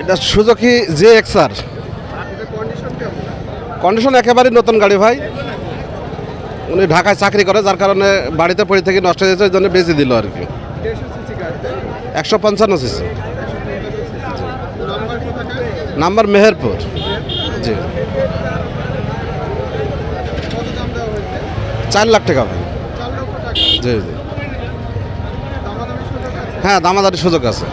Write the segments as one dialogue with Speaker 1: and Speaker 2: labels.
Speaker 1: এটা Suzuki J X R. Condition একেবারেই নতুন গাড়ি ভাই। উনি ঢাকায় চাকরি করে, যার কারণে বাড়িতে পড়ে থেকে নষ্ট হয়ে যাচ্ছে ওই জন্য বেঁচে দিল আর কি। একশো পঞ্চান্ন সিসি। নাম্বার মেহেরপুর। জি। চার লাখ টাকা ভাই। জি জি। হ্যাঁ দামাদারি সুযোগ আছে।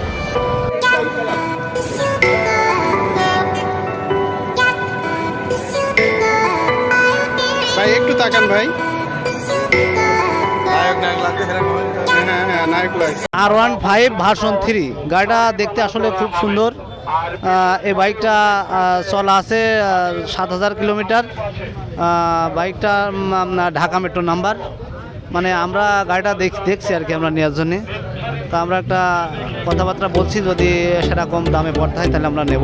Speaker 2: তাকান ভাই। হ্যাঁ হ্যাঁ লাগছে।
Speaker 3: আর ওয়ান ফাইভ ভার্সন থ্রি। গাড়িটা দেখতে আসলে খুব সুন্দর। এই বাইকটা চলা আছে সাত হাজার কিলোমিটার। বাইকটা ঢাকা মেট্রো নাম্বার। মানে আমরা গাড়িটা দেখ দেখছি আর কি আমরা নেওয়ার জন্যে। তা আমরা একটা কথাবার্তা বলছি যদি সেটা কম দামে পড়তে হয় তাহলে আমরা নেব।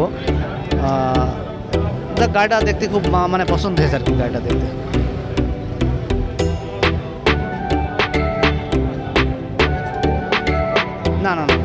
Speaker 3: গাড়িটা দেখতে খুব মানে পছন্দ হয়েছে আর কি গাড়িটা দেখতে। না না না।